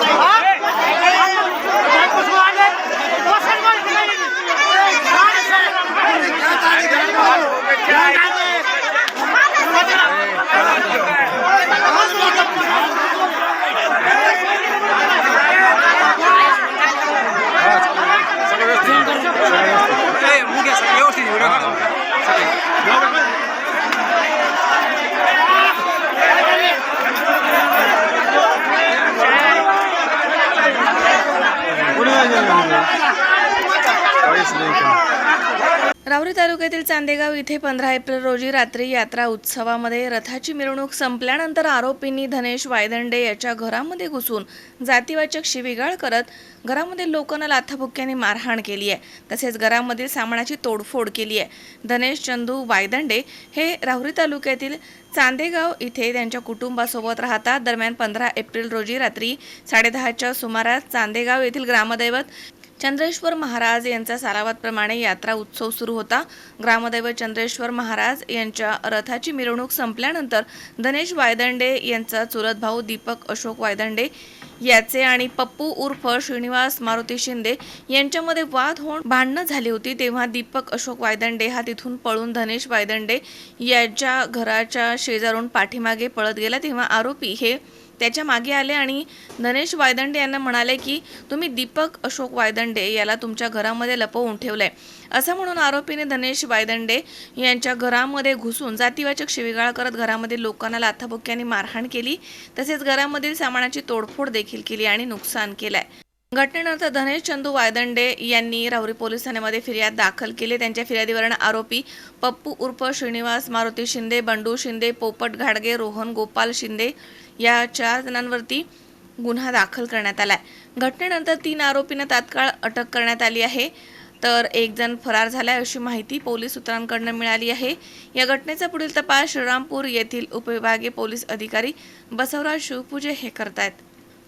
Oh, Rahuri तालुक्यातील चांदेगाव इथे पंधरा एप्रिल रोजी रात्री यात्रा उत्सवामध्ये रथाची मिरवणूक संपल्यानंतर आरोपींनी धनेश वायदंडे याच्या घरामध्ये घुसून जातीवाचक शिवीगाळ करत घरामध्ये लोकांना लाथाबुक्क्याने मारहाण केली आहे. तसेच घरामधील सामानाची तोडफोड केली आहे. धनेश चंदू वायदंडे हे राहुरी तालुक्यातील चांदेगाव इथे त्यांच्या कुटुंबासोबत राहतात. दरम्यान पंधरा एप्रिल रोजी रात्री साडेदहाच्या सुमारास चांदेगाव येथील ग्रामदैवत चंद्रेश्वर महाराज यांचा सारावातप्रमाणे यात्रा उत्सव सुरू होता. ग्रामदैवत चंद्रेश्वर महाराज यांच्या रथाची मिरवणूक संपल्यानंतर धनेश वायदंडे यांचा चुलत भाऊ दीपक अशोक वायदंडे याचे आणि पप्पू उर्फ श्रीनिवास मारुती शिंदे यांच्यामध्ये वाद होऊन भांडणं झाली होती. तेव्हा दीपक अशोक वायदंडे हा तिथून पळून धनेश वायदंडे याच्या घराच्या शेजारून पाठीमागे पळत गेला. तेव्हा आरोपी हे त्याच्यामागे आले आणि धनेश वायदंडे यांना म्हणाले की तुम्ही दीपक अशोक वायदंडे याला तुमच्या घरामध्ये लपवून ठेवलंय. असं म्हणून आरोपीने धनेश वायदंडे यांच्या घरामध्ये घुसून जातीवाचक शिवीगाळ करत घरामधील लोकांना लाथाबुक्क्यांनी मारहाण केली तसेच घरामधील सामानाची तोडफोड देखील केली आणि नुकसान केलंय. घटनेनंतर धनेश चंदू वायदंडे यांनी राहुरी पोलीस ठाण्यामध्ये फिर्याद दाखल केली. त्यांच्या फिर्यादीवरून आरोपी पप्पू उर्फ श्रीनिवास मारुती शिंदे बंडू शिंदे पोपट घाडगे रोहन गोपाल शिंदे या चार जणांवरती गुन्हा दाखल करण्यात आलाय. घटनेनंतर तीन आरोपींना तात्काळ अटक करण्यात आली आहे. तर एक जण फरार झालाय अशी माहिती पोलीस सूत्रांकडनं मिळाली आहे. या घटनेचा पुढील तपास श्रीरामपूर येथील उपविभागीय पोलीस अधिकारी बसवराज शिवपूजे हे करतायत.